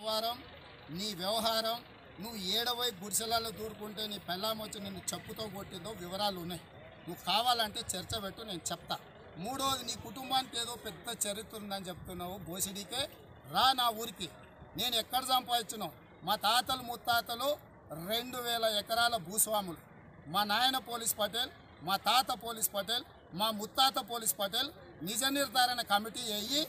నీ వ్యవహారం నువ్వు ఏడవై గుడిసెలలో దూరుకుంటే నీ పెళ్ళాం వచ్చి నిన్ను చెప్పుతో కొట్టిందో వివరాలు ఉన్నాయి. నువ్వు కావాలంటే చర్చ పెట్టు నేను చెప్తా. మూడోది నీ కుటుంబానికి ఏదో పెద్ద చరిత్ర ఉందని చెప్తున్నావు బోసిడికే. రా నా ఊరికి. నేను ఎక్కడ సంపాదించినావు మా తాతలు ముత్తాతలు రెండు వేల ఎకరాల భూస్వాములు. మా నాయన పోలీస్ పటేల్ మా తాత పోలీస్ పటేల్ మా ముత్తాత పోలీస్ పటేల్ నిజ నిర్ధారణ కమిటీ అయ్యి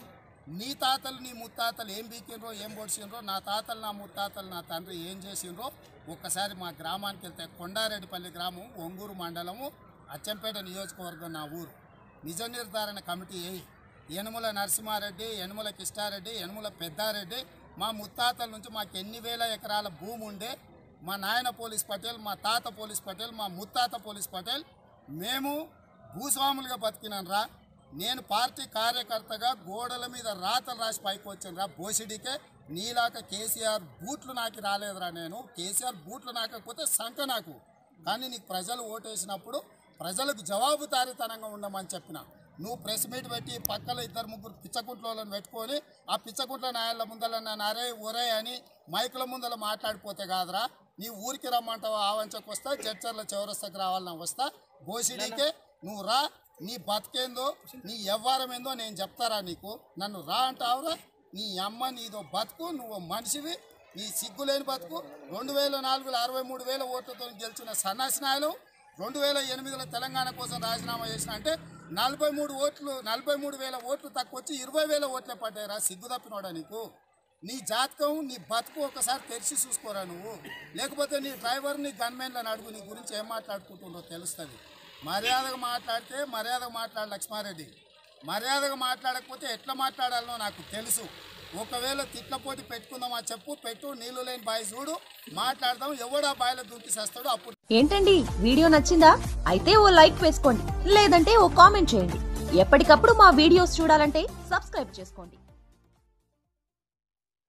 నీ తాతలు నీ ముత్తాతలు ఏం బీకినరో ఏం పొడిచినరో నా తాతలు నా ముత్తాతలు నా తండ్రి ఏం చేసిండ్రో ఒక్కసారి మా గ్రామానికి వెళ్తే కొండారెడ్డిపల్లి గ్రామం ఒంగూరు మండలము అచ్చంపేట నియోజకవర్గం నా ఊరు. నిజ నిర్ధారణ కమిటీ ఏ? యనుమల నరసింహారెడ్డి యనుమల కిష్టారెడ్డి యనుమల పెద్దారెడ్డి మా ముత్తాతల నుంచి మాకు ఎన్ని వేల ఎకరాల భూమి ఉండే? మా నాయన పోలీస్ పటేల్ మా తాత పోలీస్ పటేల్ మా ముత్తాత పోలీస్ పటేల్ మేము భూస్వాములుగా బతికినాను రా. నేను పార్టీ కార్యకర్తగా గోడల మీద రాతలు రాసి పైకి వచ్చాను రా బోసిడికే. నీలాక కేసీఆర్ బూట్లు నాకు రాలేదురా నేను. కేసీఆర్ బూట్లు నాకపోతే సంక నాకు. కానీ నీకు ప్రజలు ఓటేసినప్పుడు ప్రజలకు జవాబుదారీతనంగా ఉండమని చెప్పిన. నువ్వు ప్రెస్ మీట్ పెట్టి పక్కన ఇద్దరు ముగ్గురు పిచ్చకుంట్లను పెట్టుకొని ఆ పిచ్చకుంట్ల నాయల ముందల నరే ఒరే అని మైకుల ముందల మాట్లాడిపోతే కాదురా. నీ ఊరికి రమ్మంటావు? ఆవంచకు వస్తా జడ్చర్ల చౌరస్తకు రావాలని వస్తా. బోసిడీకే నువ్వు రా. నీ బతికేందో నీ వ్యవహారం ఏందో నేను చెప్తారా నీకు? నన్ను రా అంటావురా. నీ అమ్మ నీదో బతుకు నువ్వు మనిషివి. నీ సిగ్గులేని బతుకు. రెండు వేల నాలుగులో అరవై మూడు వేల ఓట్లతో గెలిచిన సన్నాసినాయలు రెండు వేల ఎనిమిదిలో తెలంగాణ కోసం రాజీనామా చేసిన అంటే నలభై మూడు ఓట్లు నలభై మూడు వేల ఓట్లు తక్కువ వచ్చి ఇరవై వేల ఓట్లే పడ్డాయిరా. సిగ్గు తప్పినోడా నీకు? నీ జాతకం నీ బతుకు ఒకసారి తెరిచి చూసుకోరా నువ్వు? లేకపోతే నీ డ్రైవర్ని గన్మెన్లను అడుగు నీ గురించి ఏం మాట్లాడుకుంటుండో తెలుస్తుంది. మర్యాదగా మాట్లాడితే మర్యాదగా మాట్లాడు లక్ష్మారెడ్డి. మర్యాదగా మాట్లాడకపోతే ఎట్లా మాట్లాడాలనో నాకు తెలుసు. ఒకవేళ తిట్ల పోటీ పెట్టుకుందామా చెప్పు పెట్టు నీళ్ళు లేని బాయ్ చూడు మాట్లాడదాం ఎవడా బాయిలో దూకి చేస్తాడో అప్పుడు. ఏంటండి వీడియో నచ్చిందా? అయితే ఓ లైక్ వేసుకోండి లేదంటే ఓ కామెంట్ చేయండి. ఎప్పటికప్పుడు మా వీడియోస్ చూడాలంటే సబ్స్క్రైబ్ చేసుకోండి.